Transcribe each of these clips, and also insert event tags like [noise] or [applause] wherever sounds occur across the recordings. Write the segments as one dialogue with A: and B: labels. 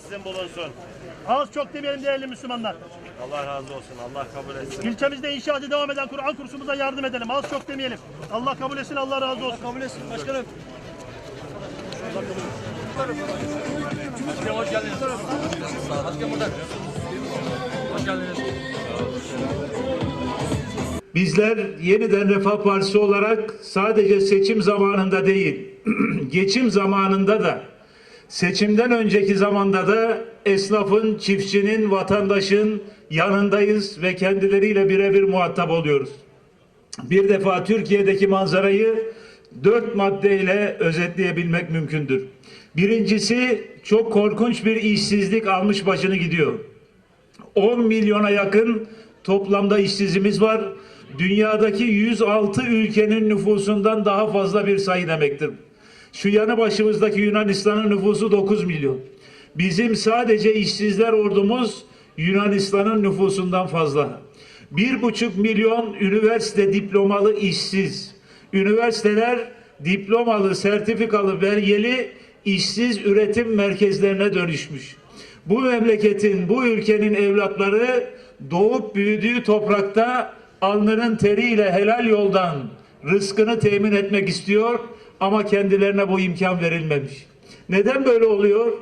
A: Sizin bulunsun.
B: Az çok demeyelim değerli Müslümanlar.
A: Allah razı olsun. Allah kabul etsin.
B: İlçemizde inşaatı devam eden Kur'an kursumuza yardım edelim. Az çok demeyelim. Allah kabul etsin, Allah razı olsun.
C: Kabul etsin başkanım.
D: Hoş geldiniz. Başkan burada. Hoş geldiniz.
E: Bizler yeniden Refah Partisi olarak sadece seçim zamanında değil, [clears throat] geçim zamanında da, seçimden önceki zamanda da esnafın, çiftçinin, vatandaşın yanındayız ve kendileriyle birebir muhatap oluyoruz. Bir defa Türkiye'deki manzarayı dört maddeyle özetleyebilmek mümkündür. Birincisi çok korkunç bir işsizlik almış başını gidiyor. 10 milyona yakın toplamda işsizimiz var. Dünyadaki 106 ülkenin nüfusundan daha fazla bir sayı demektir. Şu yanı başımızdaki Yunanistan'ın nüfusu 9 milyon. Bizim sadece işsizler ordumuz Yunanistan'ın nüfusundan fazla. Bir buçuk milyon üniversite diplomalı işsiz. Üniversiteler diplomalı, sertifikalı, belgeli işsiz üretim merkezlerine dönüşmüş. Bu memleketin, bu ülkenin evlatları doğup büyüdüğü toprakta alnının teriyle helal yoldan rızkını temin etmek istiyor ama kendilerine bu imkan verilmemiş. Neden böyle oluyor?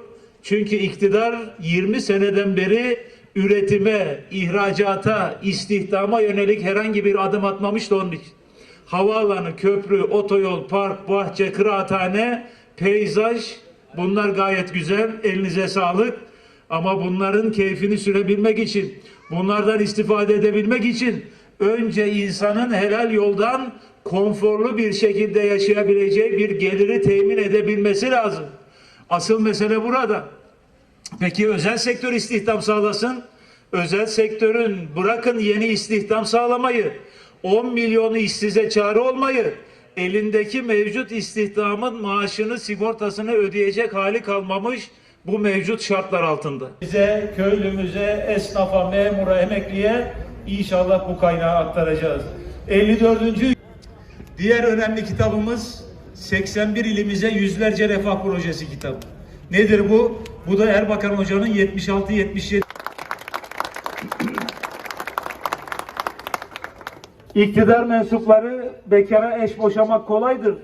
E: Çünkü iktidar 20 seneden beri üretime, ihracata, istihdama yönelik herhangi bir adım atmamış da onun için. Havaalanı, köprü, otoyol, park, bahçe, kıraathane, peyzaj bunlar gayet güzel. Elinize sağlık. Ama bunların keyfini sürebilmek için, bunlardan istifade edebilmek için önce insanın helal yoldan konforlu bir şekilde yaşayabileceği bir geliri temin edebilmesi lazım. Asıl mesele burada. Peki özel sektör istihdam sağlasın. Özel sektörün bırakın yeni istihdam sağlamayı, 10 milyonu işsize çare olmayı, elindeki mevcut istihdamın maaşını, sigortasını ödeyecek hali kalmamış bu mevcut şartlar altında. Bize, köylümüze, esnafa, memura, emekliye inşallah bu kaynağı aktaracağız. 54. Diğer önemli kitabımız 81 ilimize yüzlerce refah projesi kitabı. Nedir bu? Bu da Erbakan Hoca'nın 76-77 İktidar mensupları bekara eş boşamak kolaydır.